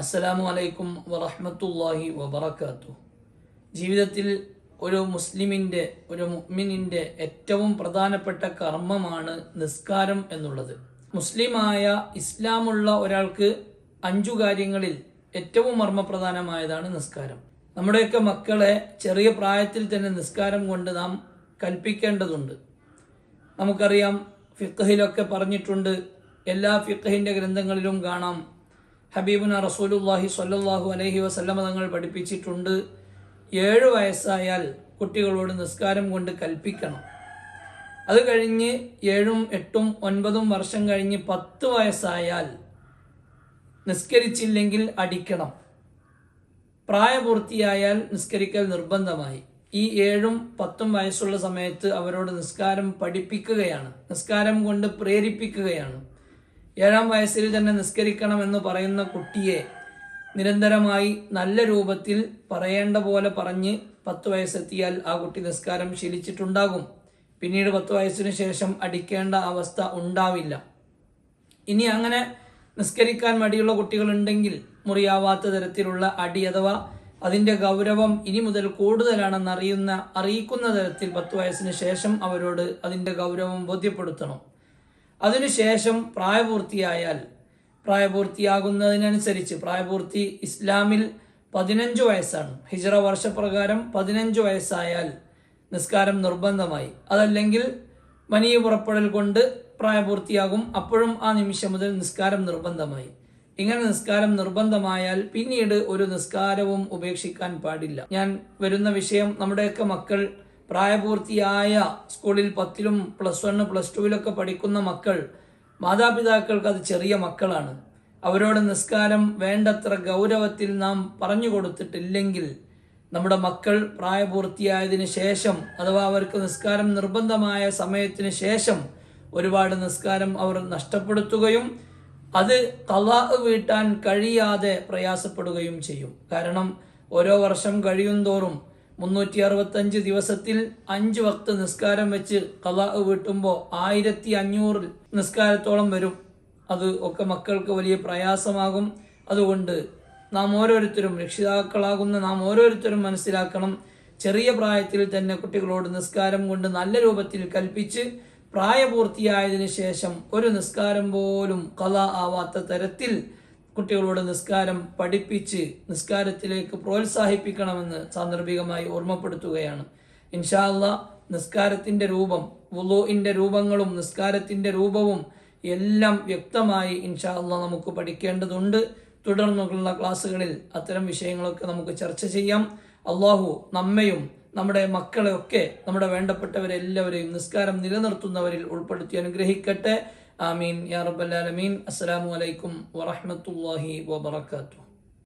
അസ്സലാമു അലൈക്കും വറഹമത്തല്ലാഹി വബറകാത്തു. ജീവിതത്തിൽ ഒരു മുസ്ലിമിന്റെ ഒരു മുഅ്മിനിന്റെ ഏറ്റവും പ്രധാനപ്പെട്ട കർമ്മമാണ് നിസ്കാരം എന്നുള്ളത്. മുസ്ലിമായ ഇസ്ലാമുള്ള ഒരാൾക്ക് അഞ്ചു കാര്യങ്ങളിൽ ഏറ്റവും മർമ്മപ്രധാനമായതാണ് നിസ്കാരം. നമ്മുടെയൊക്കെ മക്കളെ ചെറിയ പ്രായത്തിൽ തന്നെ നിസ്കാരം കൊണ്ട് നാം കൽപ്പിക്കേണ്ടതുണ്ട്. നമുക്കറിയാം ഫിഖഹിലൊക്കെ പറഞ്ഞിട്ടുണ്ട് എല്ലാ ഫിഖഹിന്റെ ഗ്രന്ഥങ്ങളിലും കാണാം ഹബീബുന റസൂലുല്ലാഹി സ്വല്ലല്ലാഹു അലൈഹി വസല്ലമ തങ്ങൾ പഠിപ്പിച്ചിട്ടുണ്ട്. ഏഴ് വയസ്സായാൽ കുട്ടികളോട് നിസ്കാരം കൊണ്ട് കൽപ്പിക്കണം. അത് കഴിഞ്ഞ് ഏഴും എട്ടും ഒൻപതും വർഷം കഴിഞ്ഞ് പത്ത് വയസ്സായാൽ നിസ്കരിച്ചില്ലെങ്കിൽ അടിക്കണം. പ്രായപൂർത്തിയായാൽ നിസ്കരിക്കൽ നിർബന്ധമായി. ഈ ഏഴും പത്തും വയസ്സുള്ള സമയത്ത് അവരോട് നിസ്കാരം പഠിപ്പിക്കുകയാണ്. നിസ്കാരം കൊണ്ട് പ്രേരിപ്പിക്കുകയാണ്. ഏഴാം വയസ്സിൽ തന്നെ നിസ്കരിക്കണമെന്ന് പറയുന്ന കുട്ടിയെ നിരന്തരമായി നല്ല രൂപത്തിൽ പറയേണ്ട പോലെ പറഞ്ഞ് പത്ത് വയസ്സെത്തിയാൽ ആ കുട്ടി നിസ്കാരം ശീലിച്ചിട്ടുണ്ടാകും. പിന്നീട് പത്ത് വയസ്സിന് ശേഷം അടിക്കേണ്ട അവസ്ഥ ഉണ്ടാവില്ല. ഇനി അങ്ങനെ നിസ്കരിക്കാൻ മടിയുള്ള കുട്ടികളുണ്ടെങ്കിൽ മുറിയാവാത്ത തരത്തിലുള്ള അടി അഥവാ അതിന്റെ ഗൗരവം ഇനി മുതൽ കൂടുതലാണെന്ന് അറിയുന്ന അറിയിക്കുന്ന തരത്തിൽ പത്ത് വയസ്സിന് ശേഷം അവരോട് അതിന്റെ ഗൗരവം ബോധ്യപ്പെടുത്തണം. അതിനുശേഷം പ്രായപൂർത്തിയായാൽ പ്രായപൂർത്തിയാകുന്നതിനനുസരിച്ച് പ്രായപൂർത്തി ഇസ്ലാമിൽ പതിനഞ്ച് വയസ്സാണ്. ഹിജറ വർഷപ്രകാരം പതിനഞ്ച് വയസ്സായാൽ നിസ്കാരം നിർബന്ധമായി. അതല്ലെങ്കിൽ മനീയ പുറപ്പെടൽ കൊണ്ട് പ്രായപൂർത്തിയാകും. അപ്പോഴും ആ നിമിഷം മുതൽ നിസ്കാരം നിർബന്ധമായി. ഇങ്ങനെ നിസ്കാരം നിർബന്ധമായാൽ പിന്നീട് ഒരു നിസ്കാരവും ഉപേക്ഷിക്കാൻ പാടില്ല. ഞാൻ വരുന്ന വിഷയം നമ്മുടെയൊക്കെ മക്കൾ പ്രായപൂർത്തിയായ സ്കൂളിൽ പത്തിലും പ്ലസ് വണ് പ്ലസ് ടുവിലൊക്കെ പഠിക്കുന്ന മക്കൾ മാതാപിതാക്കൾക്ക് അത് ചെറിയ മക്കളാണ്. അവരോട് നിസ്കാരം വേണ്ടത്ര ഗൗരവത്തിൽ നാം പറഞ്ഞു കൊടുത്തിട്ടില്ലെങ്കിൽ നമ്മുടെ മക്കൾ പ്രായപൂർത്തിയായതിന് ശേഷം അഥവാ അവർക്ക് നിസ്കാരം നിർബന്ധമായ സമയത്തിന് ശേഷം ഒരുപാട് നിസ്കാരം അവർ നഷ്ടപ്പെടുത്തുകയും അത് തലാ വീട്ടാൻ കഴിയാതെ പ്രയാസപ്പെടുകയും ചെയ്യും. കാരണം ഓരോ വർഷം കഴിയും തോറും മുന്നൂറ്റി അറുപത്തഞ്ച് ദിവസത്തിൽ അഞ്ച് വക്ത് നിസ്കാരം വെച്ച് കലാ വീട്ടുമ്പോൾ ആയിരത്തി അഞ്ഞൂറ് നിസ്കാരത്തോളം വരും. അത് ഒക്കെ മക്കൾക്ക് വലിയ പ്രയാസമാകും. അതുകൊണ്ട് നാം ഓരോരുത്തരും രക്ഷിതാക്കളാകുന്ന നാം ഓരോരുത്തരും മനസ്സിലാക്കണം. ചെറിയ പ്രായത്തിൽ തന്നെ കുട്ടികളോട് നിസ്കാരം കൊണ്ട് നല്ല രൂപത്തിൽ കൽപ്പിച്ച് പ്രായപൂർത്തിയായതിനു ശേഷം ഒരു നിസ്കാരം പോലും കല ആവാത്ത തരത്തിൽ കുട്ടികളോട് നിസ്കാരം പഠിപ്പിച്ച് നിസ്കാരത്തിലേക്ക് പ്രോത്സാഹിപ്പിക്കണമെന്ന് സാന്ദർഭികമായി ഓർമ്മപ്പെടുത്തുകയാണ്. ഇൻഷാല്ല നിസ്കാരത്തിന്റെ രൂപം വുലോയിന്റെ രൂപങ്ങളും നിസ്കാരത്തിന്റെ രൂപവും എല്ലാം വ്യക്തമായി ഇൻഷാല്ല നമുക്ക് പഠിക്കേണ്ടതുണ്ട്. തുടർന്നുള്ള ക്ലാസ്സുകളിൽ അത്തരം വിഷയങ്ങളൊക്കെ നമുക്ക് ചർച്ച ചെയ്യാം. അള്ളാഹു നമ്മയും നമ്മുടെ മക്കളെയൊക്കെ നമ്മുടെ വേണ്ടപ്പെട്ടവരെല്ലാവരെയും നിസ്കാരം നിലനിർത്തുന്നവരിൽ ഉൾപ്പെടുത്തി അനുഗ്രഹിക്കട്ടെ. ആമീൻ. യാ റബ്ബൽ ആലമീൻ. അസ്സലാമു അലൈക്കും വറഹ്മത്തുള്ളാഹി വബറകാതുഹു.